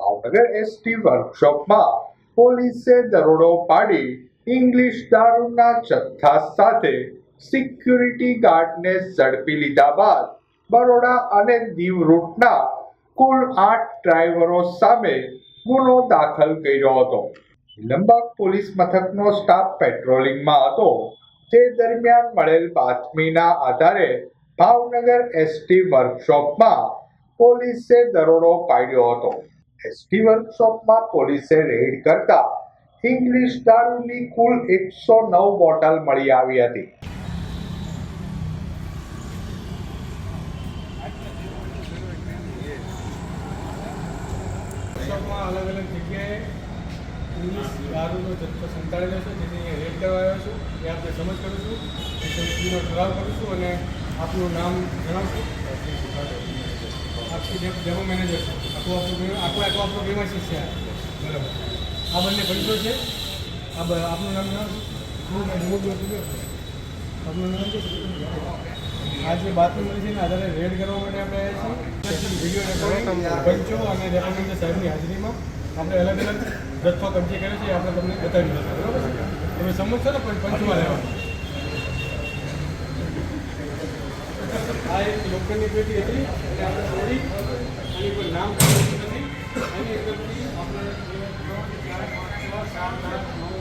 Bhavnagar ST વર્કશોપમાં પોલીસે દરોડો પાડી ઇંગ્લિશ દારૂના જથ્થા સાથે સિક્યુરિટી ગાર્ડને ઝડપી લીધા બાદ બરોડા અને દીવ રૂટના કુલ આઠ ડ્રાઈવરો સામે ગુનો દાખલ કર્યો હતો. લંબાક પોલીસ મથકનો સ્ટાફ પેટ્રોલિંગમાં હતો. તે દરમિયાન મળેલ બાતમીના આધારે ભાવનગર એસટી વર્કશોપમાં પોલીસે દરોડો પાડ્યો હતો. એસટી વર્કશોપમાં પોલીસે રેડ કરતા ઇંગ્લિશ દારૂની કુલ એકસો નવ બોટલ મળી આવી હતી. અલગ અલગ જગ્યાએ ઇંગ્લિશ દારૂનો સંતાડેલો છે અહીંયા રેડ કરવા આવ્યો છું, એ આપણે સમજ કરું છું. સમજનો ઠરાવ કરું છું અને આપનું નામ જણાવશું. ડેપો ડેપો મેનેજર છે. આખું આપણું આખું આખું આપણું પ્રેમાઇસીસ છે બરાબર. આ બંને પૈસો છે. આ આપનું નામ જણાવશું? આપનું નામ આ જે બાતમી મળી છે ને આધારે રેડ કરવા માટે આપણે આવ્યા છીએ. વીડિયો રેકોર્ડિંગ પંચો અને રેકોર્ડિંગ સાહેબની હાજરીમાં આપણે અલગ અલગ જથ્થો કબજે કર્યો છે આપણે તમને બતાવી દીધો બરાબર તમે સમજશો ને પણ પંચમાં લેવાનું આ એક લોખંડની પેટી હતી અને આપણે તોડી અને કોઈ નામ નથી. એની સાત, નવ,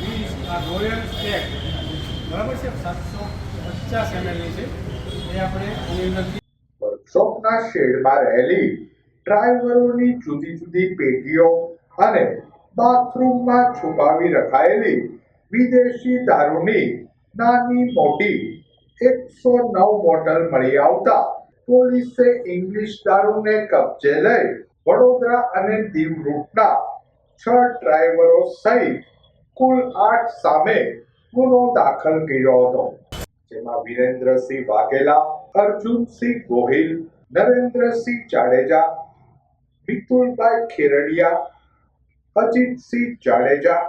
વીસ આ બરાબર છે સાતસો પચાસ એમએલની છે. એ આપણે આની અંદરથી વર્કશોપના શેડમાં રહેલી ડ્રાઈવરોની જુદી જુદી પેટીઓ અને બાથરૂમમાં છુપાવી રખાયેલી વિદેશી દારૂની નાની મોટી એકસો નવ બોટલ મળી આવતા. પોલીસે ઇંગ્લિશ દારૂને કબજે લઈ વડોદરા અને દીવ રૂટના છ ડ્રાઈવરો સહિત કુલ આઠ સામે ગુનો દાખલ કર્યો હતો. જેમાં વિરેન્દ્રસિંહ વાઘેલા, અર્જુનસિંહ ગોહિલ, નરેન્દ્રસિંહ જાડેજા, મિતુલભાઈ ખેરડિયા, અજીતસિંહ જાડેજા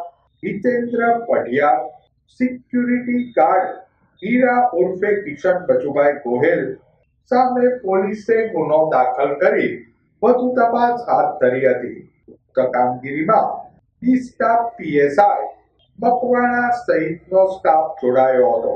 હિતેન્દ્ર પઢિયા સિક્યુરિટી ગાર્ડ હીરા ઉર્ફે કિશન બચુભાઈ ગોહેલ સામે પોલીસે ગુનો દાખલ કરી વધુ તપાસ હાથ ધરી હતી. ઉક્ત કામગીરીમાં બી સ્ટાફ પીએસઆઈ મકવાણા સહિતનો સ્ટાફ જોડાયો હતો.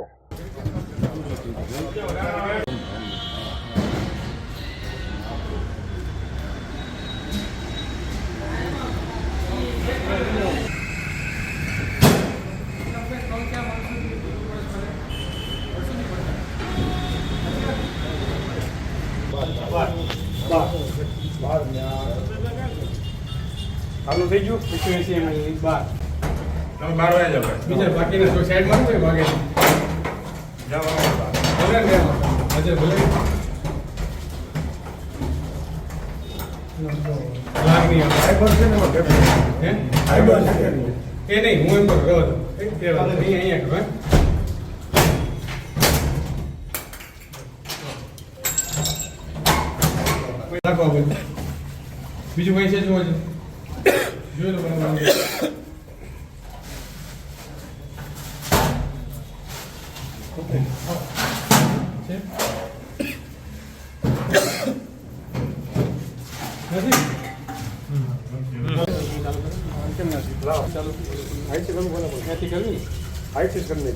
આનું થઈ ગયું? પછી એસી એમ બાર. તમે બાર વાગે જાઓ બીજા બાકીના જો સાઈડમાં હોય ભાગે જાઓ ભલે ને. ભલે નહીં એ નહીં હું એમ. એ પહેલા નહીં અહીંયા હે? રાખો આ બધું. બીજું કઈ છે જોવા છે જોઈ લો બરાબર છે નથી કેમ નથી ચાલો હાઈટ કરવું બોલો બોલો ત્યાંથી કરવી હાઈટ કરવી